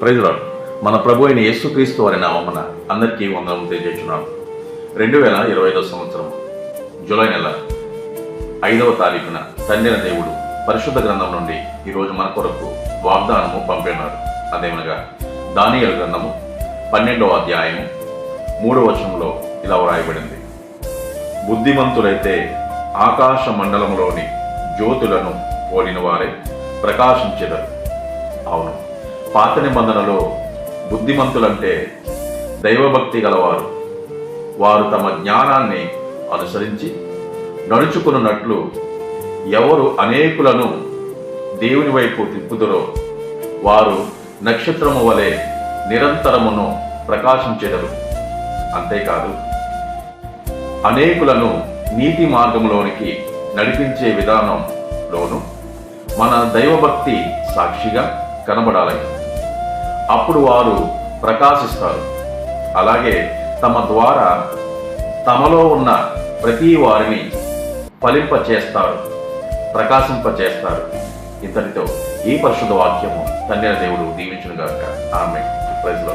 ప్రజలు మన ప్రభు అయిన యేసుక్రీస్తు వారి నామమున అందరికీ వందనం తెలియజేస్తున్నాను. రెండు వేల ఇరవై ఐదవ సంవత్సరం జూలై నెల ఐదవ తారీఖున తండ్రిన దేవుడు పరిశుద్ధ గ్రంథం నుండి ఈరోజు మన కొరకు వాగ్దానము పంపినారు అదేమనగా దానియల గ్రంథము పన్నెండవ అధ్యాయము మూడవ వచనంలో ఇలా వ్రాయబడింది. బుద్ధిమంతులైతే ఆకాశ మండలంలోని జ్యోతులను పోలిన వారే ప్రకాశించెదరు. అవును. పాత నిబంధనలో బుద్ధిమంతులంటే దైవభక్తి గలవారు. వారు తమ జ్ఞానాన్ని అనుసరించి నడుచుకున్నట్లు ఎవరు అనేకులను దేవుని వైపు తిప్పుదురో వారు నక్షత్రము వలె నిరంతరమును ప్రకాశించెదరు. అంతేకాదు అనేకులను నీతి మార్గంలోనికి నడిపించే విధానంలోను మన దైవభక్తి సాక్షిగా కనబడాలని అప్పుడు వారు ప్రకాశిస్తారు. అలాగే తమ ద్వారా తమలో ఉన్న ప్రతి వారిని ఫలింప చేస్తారు ప్రకాశింప చేస్తారు ఇంతటితో ఈ పరిశుద్ధ వాక్యము తండ్రి దేవుడు దీవించును గాక ఆమె ప్రైజ్లో